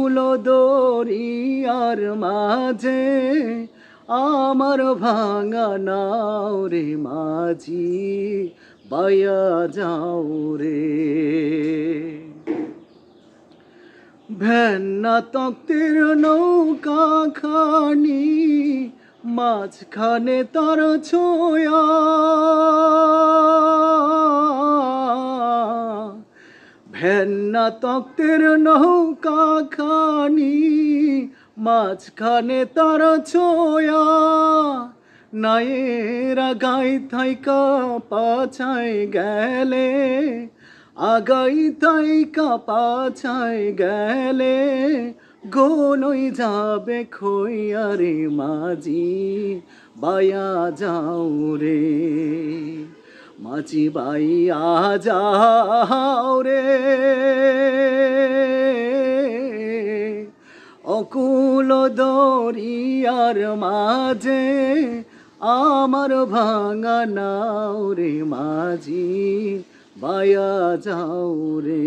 অকুল দরিয়ার মাঝে, আমার ভাঙা নাও রে মাঝি, বায়া যাও রে। ভেন্না তক্তের নৌকা খানি, মাঝখানে তার ছোয়া। ভেন্না তক্তের নৌকা খানি, মাঝখানে তার ছোয়া। নায়েরা গাই থাইকা পাছায় গেলে আগাই থাইকা পাছায় গেলে, গোলই যাবে খইয়ারে মাঝি, বায়া যাও রে। মাঝি বাইয়া যাও রে। অকুল দরিয়ার মাঝে আমার ভাঙা নাও রে মাঝি বায়া যাও রে।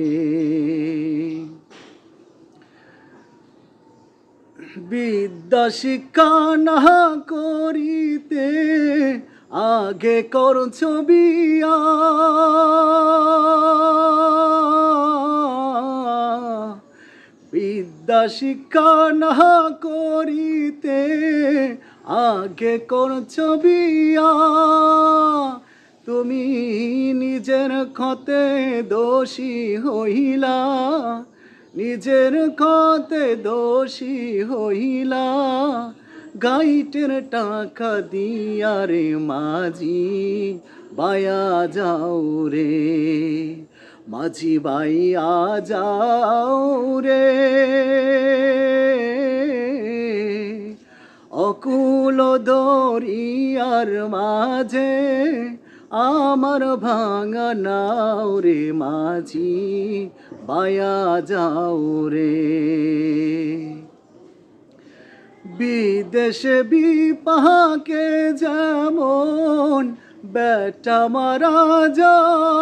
বিদ্যা শিক্ষা না করিতে আগে করছ বিয়া বিদ্যা শিক্ষা না করিতে আগে করছ বিয়া তুমি নিজের ক্ষতে দোষী হইলা, নিজের ক্ষতে দোষী হইলা। গাইটের টাকা দিয়া রে মাঝি, বায়া যাও রে। মাঝি বাইয়া যাও রে। অকুল দরিয়ার মাঝে আমার ভাঙা নাও রে মাঝি, বায়া যাও রে। বিদেশে বিপাকে যেমন বেটা মারা যায়।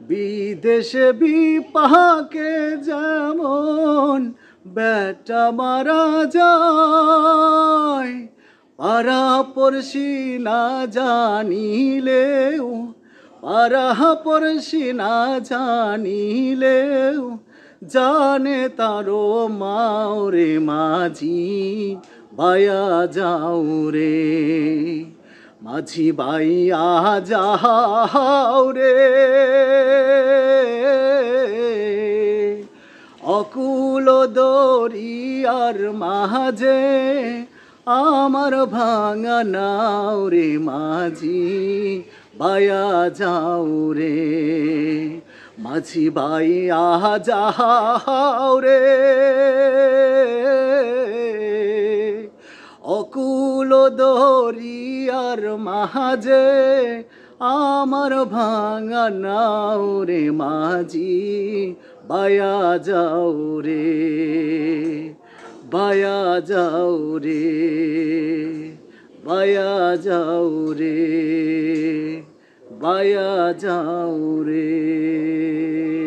বিদেশে বিপাকে যেমন বেটা মারা যায়। পারা পড়শি না জানিলেও পারা পড়শি না জানিলেও জানে তারো মাও রে মাঝি, বায়া যাও রে। মাঝি বাইয়া যাও রে। অকুল দরিয়ার মাঝে আমার ভাঙা নাও রে মাঝি বায়া যাও রে, মাঝি বাইয়া যাও রে। অকুল দরিয়ার মাঝে আমার ভাঙা নাও রে মাঝি, বায়া যাও রে, বায়া যাও রে, বায়া যাও রে। বায়া যাও রে